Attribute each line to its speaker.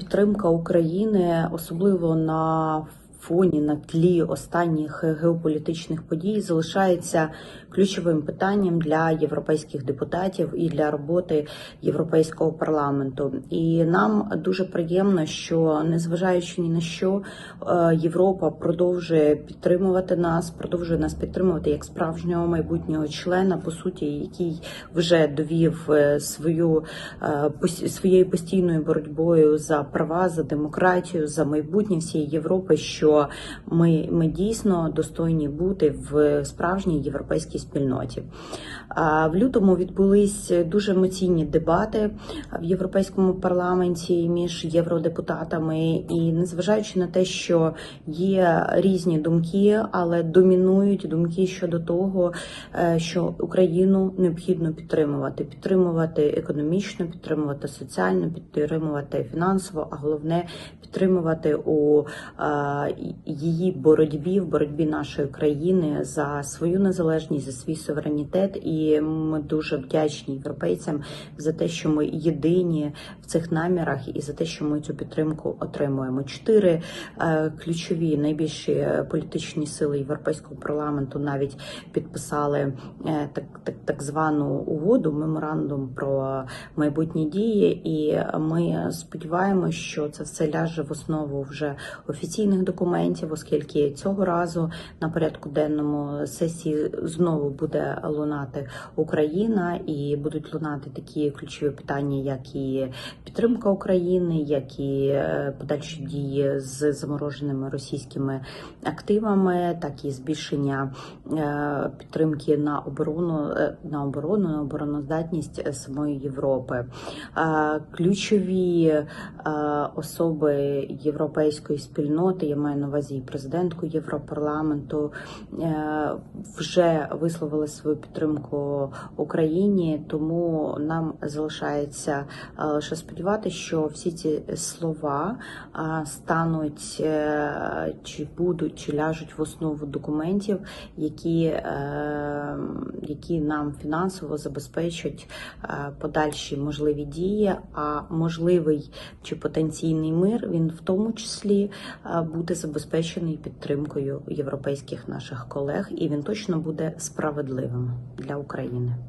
Speaker 1: Підтримка України, особливо на фоні на тлі останніх геополітичних подій, залишається ключовим питанням для європейських депутатів і для роботи європейського парламенту. І нам дуже приємно, що незважаючи ні на що, е, Європа продовжує підтримувати нас, продовжує нас підтримувати як справжнього майбутнього члена, по суті, який вже довів е, свою е, своєю постійною боротьбою за права, за демократію, за майбутнє всієї Європи. Що ми, ми дійсно достойні бути в справжній європейській спільноті. В лютому відбулись дуже емоційні дебати в європейському парламенті між євродепутатами, і незважаючи на те, що є різні думки, але домінують думки щодо того, е, що Україну необхідно підтримувати, підтримувати економічно, підтримувати соціально, підтримувати фінансово, а головне підтримувати у е, її боротьбі в боротьбі нашої країни за свою незалежність, за свій суверенітет. І ми дуже вдячні європейцям за те, що ми єдині в цих намірах, і за те, що ми цю підтримку отримуємо. Чотири е, ключові найбільші політичні сили європейського парламенту навіть підписали е, так, так, так звану угоду, меморандум про майбутні дії. І ми сподіваємося, що це все ляже в основу вже офіційних документів, оскільки цього разу на порядку денному сесії знову буде лунати Україна, і будуть лунати такі ключові питання, як і підтримка України, як і е, подальші дії з замороженими російськими активами, так і збільшення е, підтримки на оборону е, на оборону, на обороноздатність самої Європи. Ключові особи європейської спільноти, я маю на увазі і президентку Європарламенту, е, вже висловили свою підтримку Україні, тому нам залишається е, лише сподіватися, що всі ці слова е, стануть чи будуть, чи ляжуть в основу документів, які, які нам фінансово забезпечать подальші можливі дії, а можливий чи потенційний мир він в тому числі буде забезпечений підтримкою європейських наших колег, і він точно буде справедливим для України.